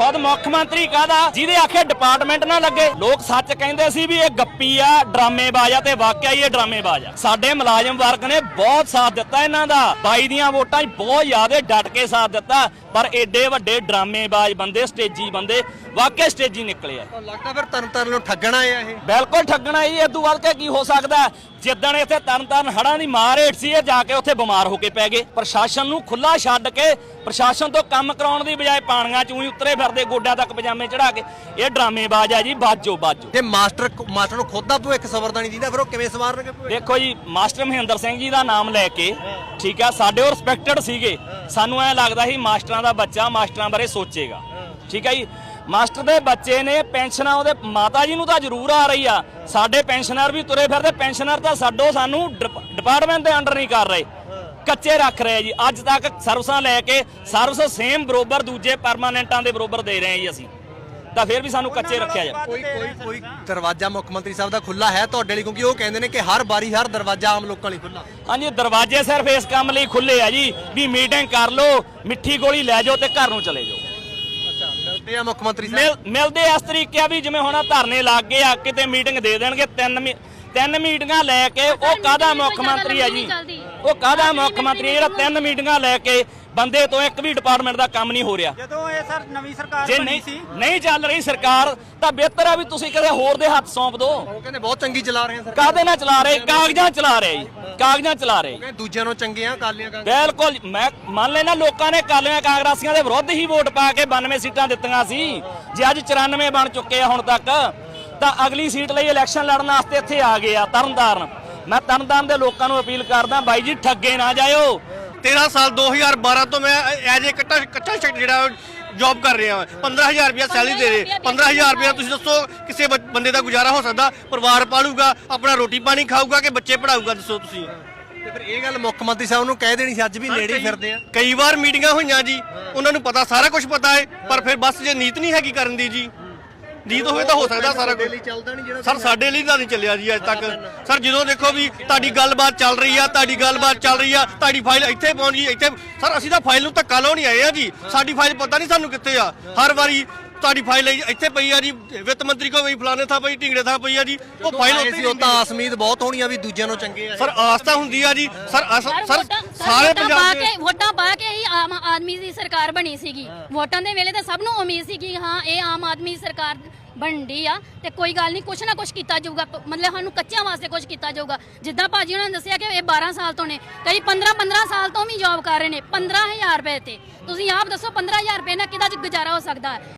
ਖੁਦ ਮੁੱਖ ਮੰਤਰੀ ਕਾਹਦਾ? ਜਿਹਦੇ ਆਖੇ ਡਿਪਾਰਟਮੈਂਟ ਨਾ ਲੱਗੇ। ਲੋਕ ਸੱਚ ਕਹਿੰਦੇ ਸੀ ਵੀ ਇਹ ਗੱਪੀ ਆ, ਡਰਾਮੇਬਾਜ਼ ਆ ਤੇ ਵਾਕਿਆ ਹੀ ਇਹ ਡਰਾਮੇਬਾਜ਼ ਆ। ਸਾਡੇ ਮੁਲਾਜ਼ਮ ਵਰਗ ਨੇ ਬਹੁਤ ਸਾਥ ਦਿੱਤਾ ਇਹਨਾਂ ਦਾ। ਬਾਈ ਦੀਆਂ ਵੋਟਾਂ 'ਚ ਬਹੁਤ ਜ਼ਿਆਦਾ ਡਟ ਕੇ ਸਾਥ ਦਿੱਤਾ। ਪਰ ਏਡੇ ਵੱਡੇ ਡਰਾਮੇਬਾਜ਼ ਬੰਦੇ, ਸਟੇਜੀ ਬੰਦੇ ਵਾਕਿਆ ਸਟੇਜੀ ਨਿਕਲੇ ਆ। ਲੱਗਦਾ ਫਿਰ ਤਰਨ ਤਾਰਨ ਨੂੰ ਠੱਗਣਾ ਆ ਇਹ? ਬਿਲਕੁਲ ਠੱਗਣਾ ਜੀ ਇਦੋਂ ਵੱਧ ਕੇ ਕੀ ਹੋ ਸਕਦਾ? ਹੈ? ਜਿੱਦਣ ਇੱਥੇ ਤਰਨ ਤਾਰਨ ਹੜਾਂ ਦੀ ਮਾਰ ਹੇਠ ਸੀ ਇਹ ਜਾ ਕੇ ਉੱਥੇ ਬਿਮਾਰ ਹੋ ਕੇ ਪੈ ਗਏ। ਪ੍ਰਸ਼ਾਸਨ ਨੂੰ ਖੁੱਲਾ ਛੱਡ ਕੇ ਪ੍ਰਸ਼ਾਸਨ ਤੋਂ ਕੰਮ ਕਰਾਉਣ ਦੀ ਬਜਾਏ ਪਾਣੀਆਂ ਚੋਂ ਹੀ ਉਤਰੇ ਫਿਰਦੇ ਗੋਡਿਆਂ ਤੱਕ ਪਜਾਮੇ ਚੜਾ ਕੇ। ਇਹ ਡਰਾਮੇਬਾਜ਼ ਆ ਜੀ ਬਾਜੋ ਬਾਜੋ। ਜੇ ਮਾਸਟਰ ਮਾਸਟਰ ਨੂੰ ਖੁਦ ਦਾ ਭਵਿੱਖ ਸਵਰਦਾ ਨਹੀਂ ਦਿੰਦਾ ਫਿਰ ਉਹ ਕਿਵੇਂ ਸਵਾਰਨਗੇ ਦੇਖੋ ਜੀ ਮਾਸਟਰ ਮਹਿੰਦਰ ਸਿੰਘ ਜੀ ਦਾ ਨਾਮ ਲੈ ਕੇ ਠੀਕ ਆ ਸਾਡੇ ਉਹ ਰਿਸਪੈਕਟਡ ਸੀਗੇ। ਸਾਨੂੰ ਐ ਲੱਗਦਾ ਸੀ ਮਾਸਟਰਾਂ ਦਾ ਬੱਚਾ ਮਾਸਟਰਾਂ ਬਾਰੇ ਸੋਚੇਗਾ। ਠੀਕ ਆ ਜੀ? ਮਾਸਟਰ ਦੇ ਬੱਚੇ ਨੇ ਪੈਨਸ਼ਨਾਂ ਉਹਦੇ ਮਾਤਾ ਜੀ ਨੂੰ ਤਾਂ ਜ਼ਰੂਰ ਆ ਰਹੀ ਆ। ਸਾਡੇ ਪੈਨਸ਼ਨਰ ਵੀ ਤੁਰੇ ਫਿਰਦੇ ਪੈਨਸ਼ਨਰ ਤਾਂ ਸਾਡੋ ਸਾਨੂੰ ਡਿਪ- ਡਿਪਾਰਟਮੈਂਟ ਦੇ ਅੰਡਰ ਨਹੀਂ ਕਰ ਰਹੇ। ਕੱਚੇ ਰੱਖ ਰਹੇ ਜੀ। ਅੱਜ ਤੱਕ ਸਰਵਿਸਾਂ ਲੈ ਕੇ ਸਰਵਿਸ ਸੇਮ ਬਰੋਬਰ ਦੂਜੇ ਪਰਮਾਨੈਂਟਾਂ ਦੇ ਬਰੋਬਰ ਦੇ ਰਹੇ ਆ ਜੀ ਅਸੀਂ। ਤਾਂ ਫਿਰ ਵੀ ਸਾਨੂੰ ਕੱਚੇ ਰੱਖਿਆ ਜਾ ਕੋਈ ਕੋਈ ਕੋਈ ਦਰਵਾਜ਼ਾ ਮੁੱਖ ਮੰਤਰੀ ਸਾਹਿਬ ਦਾ ਖੁੱਲਾ ਹੈ ਤੁਹਾਡੇ ਲਈ? ਕਿਉਂਕਿ ਉਹ ਕਹਿੰਦੇ ਨੇ ਕਿ ਹਰ ਵਾਰੀ ਹਰ ਦਰਵਾਜ਼ਾ ਆਮ ਲੋਕਾਂ ਲਈ ਖੁੱਲਾ ਹਾਂਜੀ ਦਰਵਾਜ਼ੇ ਸਿਰਫ ਇਸ ਕੰਮ ਲਈ ਖੁੱਲੇ ਆ ਜੀ ਵੀ ਮੀਟਿੰਗ ਕਰ ਲਓ ਮਿੱਠੀ ਗੋਲੀ ਲੈ ਜਾਓ ਤੇ ਘਰ ਨੂੰ ਚਲੇ ਜਾਓ। ਮਿਲਦੇ ਆ ਮੁੱਖ ਮੰਤਰੀ ਸਾਹਿਬ? ਮਿਲ- ਮਿਲਦੇ ਇਸ ਤਰੀਕੇ ਆ ਵੀ ਜਿਵੇਂ ਹੁਣ ਆਹ ਧਰਨੇ ਲੱਗ ਗਏ ਆ ਕਿਤੇ ਮੀਟਿੰਗ ਦੇ ਦੇਣਗੇ ਤਿੰਨ ਮੀ- ਤਿੰਨ ਮੀਟਿੰਗਾਂ ਲੈ ਕੇ ਉਹ ਕਾਹਦਾ ਮੁੱਖ ਮੰਤਰੀ ਆ ਜੀ? ਉਹ ਕਾਹਦਾ ਮੁੱਖ ਮੰਤਰੀ ਜਿਹੜਾ ਤਿੰਨ ਮੀਟਿੰਗਾਂ ਲੈ ਕੇ ਬੰਦੇ ਤੋਂ ਇੱਕ ਵੀ ਡਿਪਾਰਟਮੈਂਟ ਦਾ ਕੰਮ ਨਹੀਂ ਹੋ ਰਿਹਾ। ਜਦੋਂ ਇਹ ਸਰ ਨਵੀਂ ਸਰਕਾਰ ਜੇ ਬਣੀ ਨਹੀਂ ਸੀ। ਨਹੀਂ ਚੱਲ ਰਹੀ ਸਰਕਾਰ ਤਾਂ ਬਿਹਤਰ ਆ ਵੀ ਤੁਸੀਂ ਕਿਸੇ ਹੋਰ ਦੇ ਹੱਥ ਸੌਂਪ ਦਿਓ ਉਹ ਕਹਿੰਦੇ ਬਹੁਤ ਚੰਗੀ ਚਲਾ ਰਹੇ ਆ ਸਰਕਾਰ। ਕਾਹਦੇ ਨਾਲ ਚਲਾ ਰਹੇ? ਕਾਗਜ਼ਾਂ ਚਲਾ ਰਹੇ ਜੀ। ਕਾਗਜ਼ਾਂ ਚਲਾ ਰਹੇ। ਕਹਿੰਦੇ ਦੂਜਿਆਂ ਨੂੰ ਚੰਗੇ ਆ ਕਾਲੀਆਂ ਕਾਂਗ ਬਿਲਕੁਲ ਮੈਂ ਮੰਨ ਲੈਣਾ ਲੋਕਾਂ ਨੇ ਕਾਲੀਆਂ ਕਾਂਗਰਸੀਆਂ ਦੇ ਵਿਰੁੱਧ ਹੀ ਵੋਟ ਪਾ ਕੇ 92 ਸੀਟਾਂ ਦਿੱਤੀਆਂ ਸੀ। ਜੇ ਅੱਜ 94 ਬਣ ਚੁੱਕੇ ਆ ਹੁਣ ਤੱਕ ਤਾਂ ਅਗਲੀ ਸੀਟ ਲਈ ਇਲੈਕਸ਼ਨ ਲੜਨ ਵਾਸਤੇ ਇੱਥੇ ਆ ਗਏ ਆ ਤਰਨਤਾਰਨ ਮੈਂ ਤਰਨਤਾਰਨ ਦੇ ਲੋਕਾਂ ਨੂੰ ਅਪੀਲ ਕਰਦਾ ਬਾਈ ਜੀ ਠੱਗੇ ਨਾ ਜਾਇਓ। 13 ਸਾਲ 2012 ਤੋਂ ਮੈਂ ਐਜ ਏ ਕੱਟਾ ਕੱਚਾ ਸ਼ੈਕਟ ਜਿਹੜਾ ਜੌਬ ਕਰ ਰਿਹਾ ਹਾਂ 15000 ਰੁਪਇਆ ਸੈਲਰੀ ਦੇ ਰਹੇ। 15000 ਰੁਪਇਆ ਤੁਸੀਂ ਦੱਸੋ ਕਿਸੇ ਬੰਦੇ ਦਾ ਗੁਜ਼ਾਰਾ ਹੋ ਸਕਦਾ ਪਰਿਵਾਰ ਪਾਲੂਗਾ ਆਪਣਾ ਰੋਟੀ ਪਾਣੀ ਖਾਊਗਾ ਕਿ ਬੱਚੇ ਪੜਾਊਗਾ ਦੱਸੋ ਤੁਸੀਂ। ਤੇ ਫਿਰ ਇਹ ਗੱਲ ਮੁੱਖ ਮੰਤਰੀ ਸਾਹਿਬ ਨੂੰ ਕਹਿ ਦੇਣੀ ਸੀ ਅੱਜ ਵੀ ਨੇੜੇ ਹੀ ਫਿਰਦੇ ਆ। ਕਈ ਵਾਰ ਮੀਟਿੰਗਾਂ ਹੋਈਆਂ ਜੀ ਉਹਨਾਂ ਨੂੰ ਪਤਾ ਸਾਰਾ ਕੁਝ ਪਤਾ ਹੈ ਪਰ ਫਿਰ ਬਸ ਜੇ ਨੀਤ ਨਹੀਂ ਹੈਗੀ ਕਰਨ ਦੀ ਜੀ। ਨੀਤ ਹੋਵੇ ਤਾਂ ਹੋ ਸਕਦਾ ਸਾਰਾ ਕੁਝ ਸਰ ਸਾਡੇ ਲਈ ਤਾਂ ਨਹੀਂ ਚੱਲਿਆ ਜੀ ਅੱਜ ਤੱਕ। ਸਰ ਜਦੋਂ ਦੇਖੋ ਵੀ ਤੁਹਾਡੀ ਗੱਲਬਾਤ ਚੱਲ ਰਹੀ ਆ ਤੁਹਾਡੀ ਗੱਲਬਾਤ ਚੱਲ ਰਹੀ ਆ ਤੁਹਾਡੀ ਫਾਈਲ ਇੱਥੇ ਪਹੁੰਚ ਗਈ ਇੱਥੇ ਸਰ ਅਸੀਂ ਤਾਂ ਫਾਈਲ ਨੂੰ ਧੱਕਾ ਲਾਉਣ ਆਏ ਆ ਜੀ। ਸਾਡੀ ਫਾਈਲ ਪਤਾ ਨਹੀਂ ਸਾਨੂੰ ਕਿੱਥੇ ਆ। ਹਰ ਵਾਰੀ ਤੁਹਾਡੀ ਫਾਈਲ ਇੱਥੇ ਪਈ ਆ ਜੀ ਵਿੱਤ ਮੰਤਰੀ ਕੋਲ ਵੀ ਫਲਾਣੇ ਥਾਂ ਪਈ ਢਿੰਗੜੇ ਥਾਂ ਪਈ ਆ ਜੀ। ਉਹ ਫਾਈਲ ਉੱਥੇ ਸੀ ਹੀ ਉਹ ਤਾਂ ਆਸ ਉਮੀਦ ਬਹੁਤ ਹੋਣੀ ਆ ਵੀ ਦੂਜਿਆਂ ਨੂੰ ਚੰਗੇ ਆ ਸਰ ਆਸ ਤਾਂ ਹੁੰਦੀ ਆ ਜੀ। ਸਰ ਸਰ ਸਰ ਪੰਜਾਬ ਦੇ ਵੋਟਾਂ ਪਾ ਆਮ ਆਦਮੀ ਦੀ ਸਰਕਾਰ ਬਣੀ ਸੀਗੀ। ਵੋਟਾਂ ਦੇ ਵੇਲੇ ਤਾਂ ਸਭ ਨੂੰ ਉਮੀਦ ਸੀ ਕਿ ਹਾਂ ਇਹ ਆਮ ਆਦਮੀ ਦੀ ਸਰਕਾਰ ਬਣਦੀ ਆ ਤੇ ਕੋਈ ਗੱਲ ਨਹੀਂ ਕੁਛ ਨਾ ਕੁਛ ਕੀਤਾ ਜਾਊਗਾ। ਪ- ਮਤਲਬ ਸਾਨੂੰ ਕੱਚਿਆਂ ਵਾਸਤੇ ਕੁਛ ਕੀਤਾ ਜਾਊਗਾ। ਜਿੱਦਾਂ ਭਾਜੀ ਉਹਨਾਂ ਨੇ ਦੱਸਿਆ ਕਿ ਇਹ 12 ਸਾਲ ਤੋਂ ਨੇ ਕਈ 15 15 ਸਾਲ ਤੋਂ ਵੀ ਜੌਬ ਕਰ ਰਹੇ ਨੇ 15000 ਰੁਪਏ ਤੇ। ਤੁਸੀਂ ਆਪ ਦੱਸੋ 15000 ਰੁਪਏ ਨਾਲ ਕਿਹਦਾ ਗੁਜ਼ਾਰਾ ਹੋ ਸਕਦਾ? ਹੈ